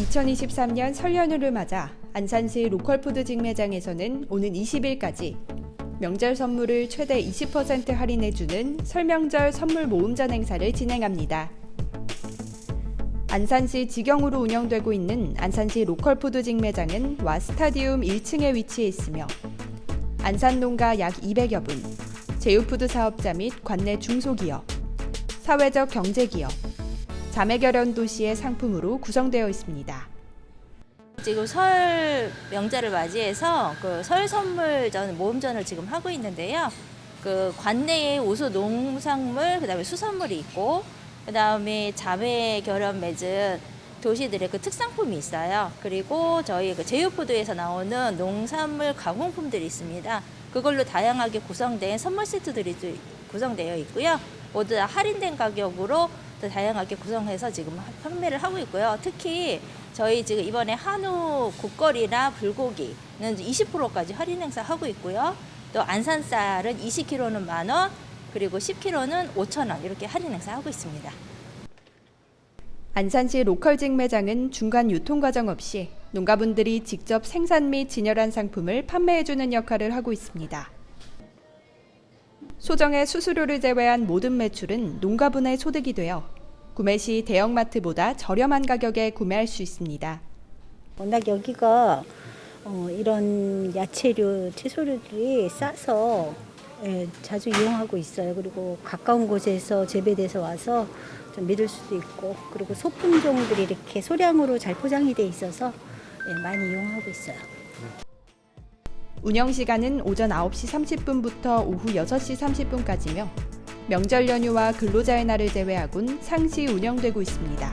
2023년 설 연휴를 맞아 안산시 로컬푸드 직매장에서는 오는 20일까지 명절 선물을 최대 20% 할인해주는 설명절 선물 모음전 행사를 진행합니다. 안산시 직영으로 운영되고 있는 안산시 로컬푸드 직매장은 와 스타디움 1층에 위치해 있으며 안산 농가 약 200여 분, 제휴푸드 사업자 및 관내 중소기업, 사회적 경제기업, 자매결연 도시의 상품으로 구성되어 있습니다. 지금 설 명절을 맞이해서 그 설 선물전 모음전을 지금 하고 있는데요. 그 관내에 우수 농산물 그다음에 수산물이 있고 그다음에 자매 결연 맺은 도시들의 그 특상품이 있어요. 그리고 저희 그 제휴푸드에서 나오는 농산물 가공품들이 있습니다. 그걸로 다양하게 구성된 선물 세트들이 또 구성되어 있고요. 모두 다 할인된 가격으로 또 다양하게 구성해서 지금 판매를 하고 있고요. 특히 저희 지금 이번에 한우 국거리나 불고기는 20%까지 할인 행사 하고 있고요. 또 안산쌀은 20kg는 만 원, 그리고 10kg는 5천 원 이렇게 할인 행사 하고 있습니다. 안산시 로컬 직매장은 중간 유통 과정 없이 농가분들이 직접 생산 및 진열한 상품을 판매해주는 역할을 하고 있습니다. 소정의 수수료를 제외한 모든 매출은 농가분의 소득이 되어 구매 시 대형마트보다 저렴한 가격에 구매할 수 있습니다. 워낙 여기가 어, 이런 야채류, 채소류들이 싸서 예, 자주 이용하고 있어요. 그리고 가까운 곳에서 재배돼서 와서 좀 믿을 수도 있고, 그리고 소품종들이 이렇게 소량으로 잘 포장이 돼 있어서 예, 많이 이용하고 있어요. 운영 시간은 오전 9시 30분부터 오후 6시 30분까지며 명절 연휴와 근로자의 날을 제외하곤 상시 운영되고 있습니다.